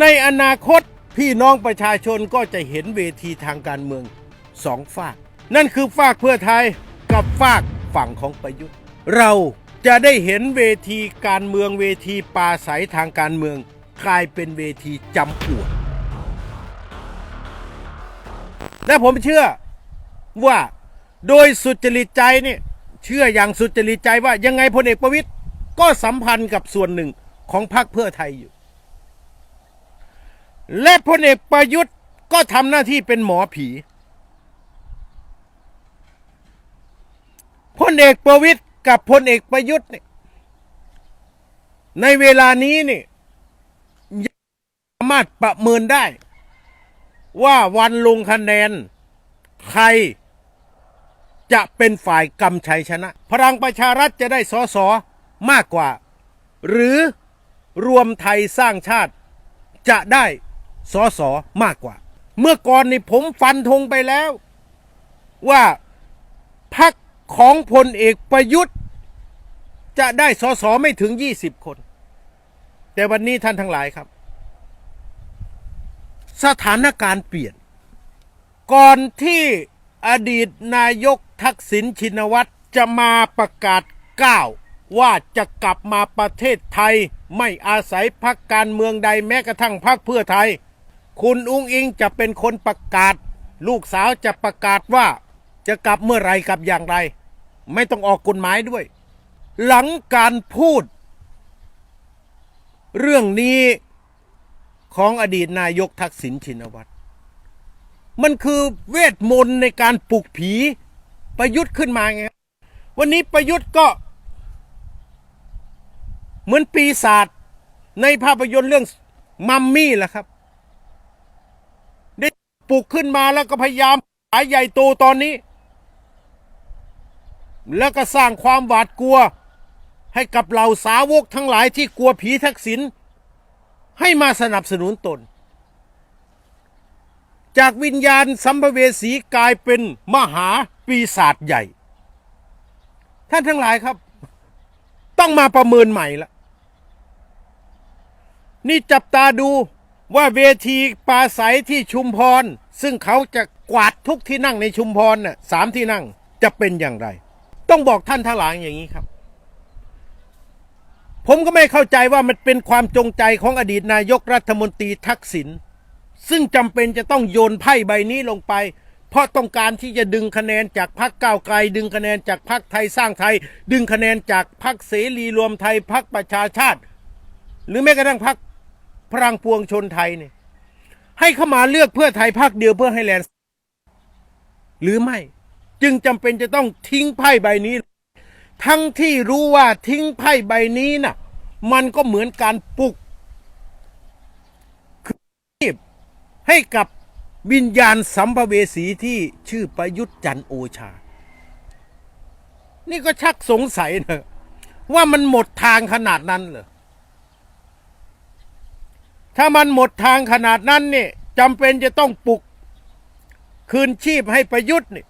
ในอนาคตพี่น้องประชาชนก็จะเห็นเวทีทางการเมืองสองฝาก นั่นคือฝากเพื่อไทยกับฝากฝั่งของประยุทธ์ เราจะได้เห็นเวทีการเมืองเวทีปราศัยทางการเมือง กลายเป็นเวทีจำปวดและผมเชื่อว่าโดยสุจริตใจเนี่ยเชื่ออย่างสุจริตใจว่ายังไงพลเอกประวิตยก็สัมพันธ์กับส่วนหนึ่งของพรรคเพื่อไทยอยู่ และพลเอกประยุทธ์ก็ทำหน้าที่เป็นหมอผีพลเอกประวิตยกับพลเอกประยุทธ์เนี่ยในเวลานี้นี่ยสามารถประเมินได้ ว่าวันลงคะแนน ใครจะเป็นฝ่ายกำชัยชนะ พลังประชารัฐจะได้สอสอมากกว่า หรือรวมไทยสร้างชาติจะได้ สอสอมากกว่า เมื่อก่อนนี่ผมฟันธงไปแล้ว ว่าพักของพลเอกประยุทธ์ จะได้สอสอไม่ถึง 20 คน แต่วันนี้ท่านทั้งหลายครับ สถานการณ์เปลี่ยน ก่อนที่อดีตนายกทักษิณชินวัตรจะมาประกาศก้าวว่าจะกลับมาประเทศไทยไม่อาศัยพักการเมืองใดแม้กระทั่งพักเพื่อไทย คุณอุ้งอิงจะเป็นคนประกาศ ลูกสาวจะประกาศว่าจะกลับเมื่อไรกลับอย่างไร ไม่ต้องออกกฎหมายด้วย หลังการพูด เรื่องนี้ของอดีตนายกทักษิณชินวัตร มันคือเวทมนต์ในการปลุกผีประยุทธ์ขึ้นมาไงวันนี้ประยุทธ์ก็ เหมือนปีศาจในภาพยนตร์เรื่องมัมมี่แหละครับ ปลุกขึ้นมาแล้วก็พยายามขายใหญ่โตตอนนี้ แล้วก็สร้างความหวาดกลัว ให้กับเหล่าสาวกทั้งหลายที่กลัวผีทักษิณให้มาสนับสนุนตน จากวิญญาณสัมภเวสีกลายเป็นมหาปีศาจใหญ่ ท่านทั้งหลายครับ ต้องมาประเมินใหม่ละนี่จับตาดู ว่าเวทีปราศัยที่ชุมพร ซึ่งเขาจะกวาดทุกที่นั่งในชุมพรน่ะสามที่นั่งจะเป็นอย่างไร ต้องบอกท่านทั้งหลายอย่างนี้ครับ ผมก็ไม่เข้าใจว่ามันเป็นความจงใจของอดีตนายกรัฐมนตรีทักษิณซึ่งจำเป็นจะต้องโยนไพ่ใบนี้ลงไป เพราะต้องการที่จะดึงคะแนนจากพรรคก้าวไกล ดึงคะแนนจากพรรคไทยสร้างไทย ดึงคะแนนจากพรรคเสรีรวมไทยพรรคประชาชาติ หรือแม้กระทั่งพรรค พลังปวงชนไทยเนี่ยให้เข้ามาเลือกเพื่อไทยพรรคเดียวเพื่อให้แลนหรือไม่ จึงจำเป็นจะต้องทิ้งไพ่ใบนี้ ทั้งที่รู้ว่าทิ้งไพ่ใบนี้น่ะ มันก็เหมือนการปลุกให้กับวิญญาณสัมภเวสีที่ชื่อประยุทธ์จันโอชา นี่ก็ชักสงสัยนะว่ามันหมดทางขนาดนั้นเหรอ ถ้ามันหมดทางขนาดนั้นนี่จำเป็นจะต้องปลุก คืนชีพให้ประยุทธ์นี่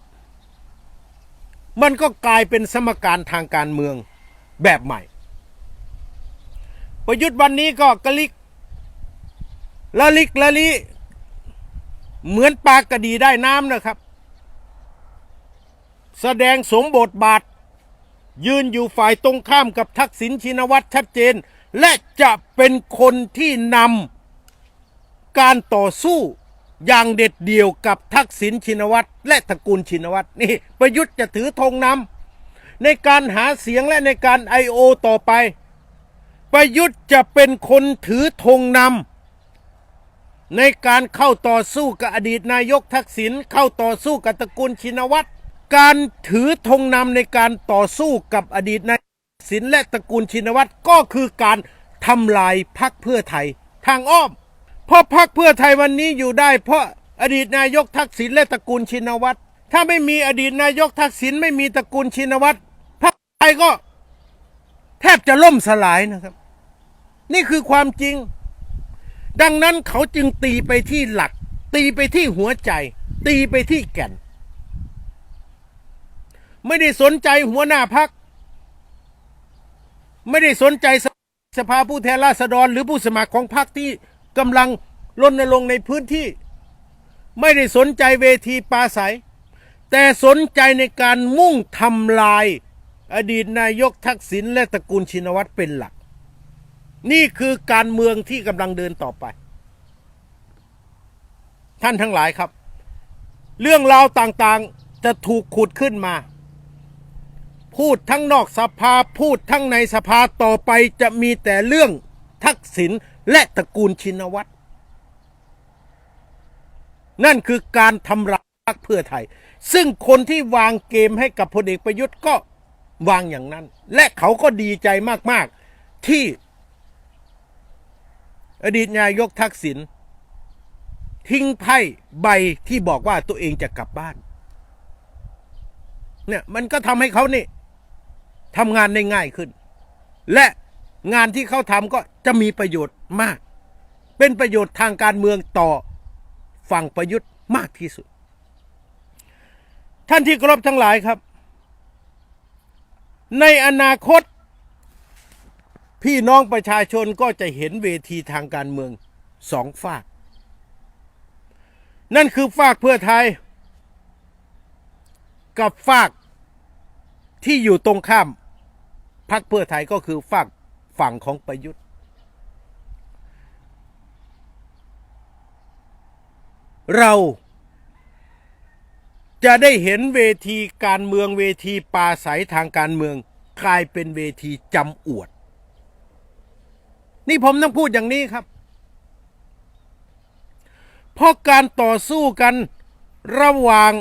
มันก็กลายเป็นสมการทางการเมืองแบบใหม่ ประยุทธ์วันนี้ก็กะลิกละลิกละลิเหมือนปลากระดีได้น้ำนะครับ แสดงสมบทบาท ยืนอยู่ฝ่ายตรงข้ามกับทักษิณชินวัตรชัดเจน และจะเป็นคนที่นำ การต่อสู้อย่างเด็ดเดี่ยวกับทักษิณชินวัตรและตระกูลชินวัตรนี่ประยุทธ์จะถือธงนำในการหาเสียงและในการไอโอต่อไป ประยุทธ์จะเป็นคนถือธงนำในการเข้าต่อสู้กับอดีตนายกทักษิณเข้าต่อสู้กับตระกูลชินวัตรการถือธงนำในการต่อสู้กับอดีตนายกทักษิณและตระกูลชินวัตรก็คือการทำลายพรรคเพื่อไทยทางอ้อม เพราะพรรคเพื่อไทยวันนี้อยู่ได้ เพราะอดีตนายกทักษิณและตระกูลชินวัตร ถ้าไม่มีอดีตนายกทักษิณไม่มีตระกูลชินวัตรพรรคไทยก็แทบจะล่มสลายนะครับ นี่คือความจริง ดังนั้นเขาจึงตีไปที่หลัก ตีไปที่หัวใจ ตีไปที่แก่น ไม่ได้สนใจหัวหน้าพัก ไม่ได้สนใจสสภาผู้แทนราษฎรหรือผู้สมัครของพรรคที่ กำลังรณรงค์ในพื้นที่ ไม่ได้สนใจเวทีปาศัย แต่สนใจในการมุ่งทำลาย อดีตนายกทักษิณและตระกูลชินวัตรเป็นหลัก นี่คือการเมืองที่กำลังเดินต่อไป ท่านทั้งหลายครับ เรื่องราวต่างๆจะถูกขุดขึ้นมาพูดทั้งนอกสภาพูดทั้งในสภาต่อไปจะมีแต่เรื่องทักษิณ และตระกูลชินวัตรนั่นคือการทำร้ายพรรคเพื่อไทย ซึ่งคนที่วางเกมให้กับพลเอกประยุทธ์ก็วางอย่างนั้น และเขาก็ดีใจมาก ๆ ที่ อดีตนายกทักษิณทิ้งไพ่ใบที่บอกว่าตัวเองจะกลับบ้าน เนี่ยมันก็ทำให้เขานี่ทำงานได้ง่ายขึ้น และ งานที่เขาทำก็จะมีประโยชน์มาก เป็นประโยชน์ทางการเมืองต่อฝั่งประยุทธ์มากที่สุด ท่านที่เคารพทั้งหลายครับ ในอนาคต พี่น้องประชาชนก็จะเห็นเวทีทางการเมืองสองฝาก นั่นคือฝากเพื่อไทย กับฝากที่อยู่ตรงข้ามพรรคเพื่อไทยก็คือฝาก ฝั่งของประยุทธ์ เราจะได้เห็นเวทีการเมืองเวทีปราศัยทางการเมือง กลายเป็นเวทีจำอวด นี่ผมต้องพูดอย่างนี้ครับ เพราะการต่อสู้กันระหว่าง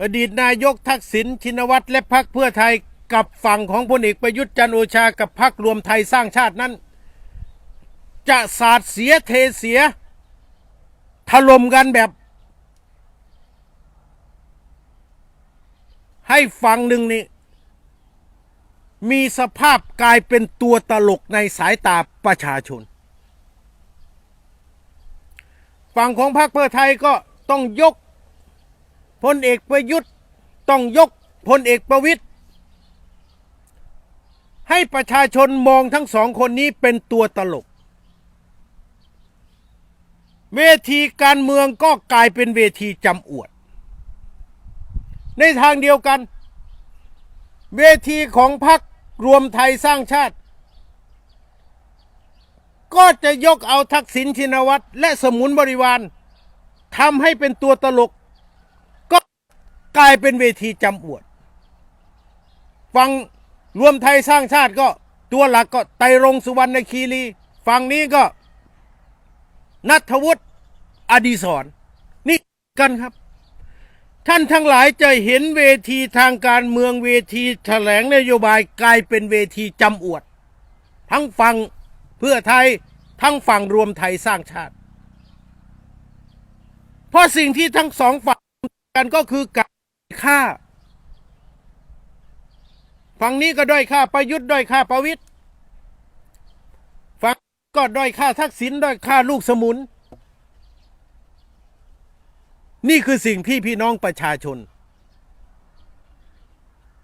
อดีตนายกทักษิณชินวัตรและพรรคเพื่อไทย กับฝั่งของพลเอกประยุทธ์จันโอชากับพรรครวมไทยสร้างชาตินั้น จะสาดเสียเทเสียถล่มกันแบบ ให้ฝั่งหนึ่งนี่มีสภาพกลายเป็นตัวตลกในสายตาประชาชน ฝั่งของพรรคเพื่อไทยก็ต้องยกพลเอกประยุทธ์ต้องยกพลเอกประวิตย ให้ประชาชนมองทั้งสองคนนี้เป็นตัวตลก เวทีการเมืองก็กลายเป็นเวทีจำอวด ในทางเดียวกัน เวทีของพรรครวมไทยสร้างชาติ ก็จะยกเอาทักษิณชินวัตรและสมุนบริวารทำให้เป็นตัวตลก ก็กลายเป็นเวทีจำอวด ฟัง รวมไทยสร้างชาติก็ตัวหลักก็ไตรรงสุวรรณคีรี ฝั่งนี้ก็นัทวุฒิอดีศรนี่กันครับ ท่านทั้งหลายจะเห็นเวทีทางการเมืองเวทีแถลงนโยบายกลายเป็นเวทีจำอวด ทั้งฝั่งเพื่อไทยทั้งฝั่งรวมไทยสร้างชาติ เพราะสิ่งที่ทั้งสองฝั่งกันก็คือการฆ่า ฝั่งนี้ก็ด้อยค่าประยุทธ์ด้อยค่าประวิทย์ฝั่งก็ด้อยค่าทักษิณด้อยค่าลูกสมุน นี่คือสิ่งที่พี่น้องประชาชน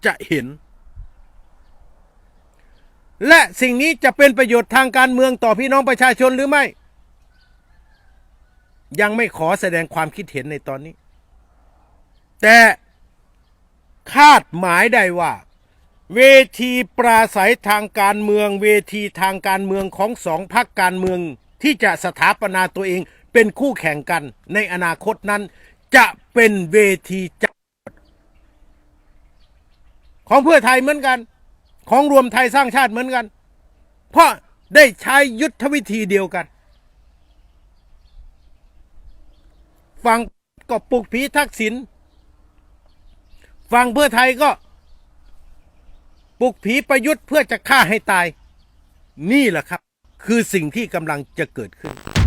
จะเห็น และสิ่งนี้จะเป็นประโยชน์ทางการเมืองต่อพี่น้องประชาชนหรือไม่ ยังไม่ขอแสดงความคิดเห็นในตอนนี้ แต่คาดหมายได้ว่า เวทีปราศัยทางการเมือง เวทีทางการเมืองของสองพรรคการเมือง ที่จะสถาปนาตัวเองเป็นคู่แข่งกันในอนาคตนั้น จะเป็นเวทีจัดของเพื่อไทยเหมือนกัน ของรวมไทยสร้างชาติเหมือนกัน เพราะได้ใช้ยุทธวิธีเดียวกัน ฝั่งก็ปลุกผีทักษิณฝั่งเพื่อไทยก็ ปลุกผีประยุทธ์เพื่อจะฆ่าให้ตาย นี่แหละครับ คือสิ่งที่กำลังจะเกิดขึ้น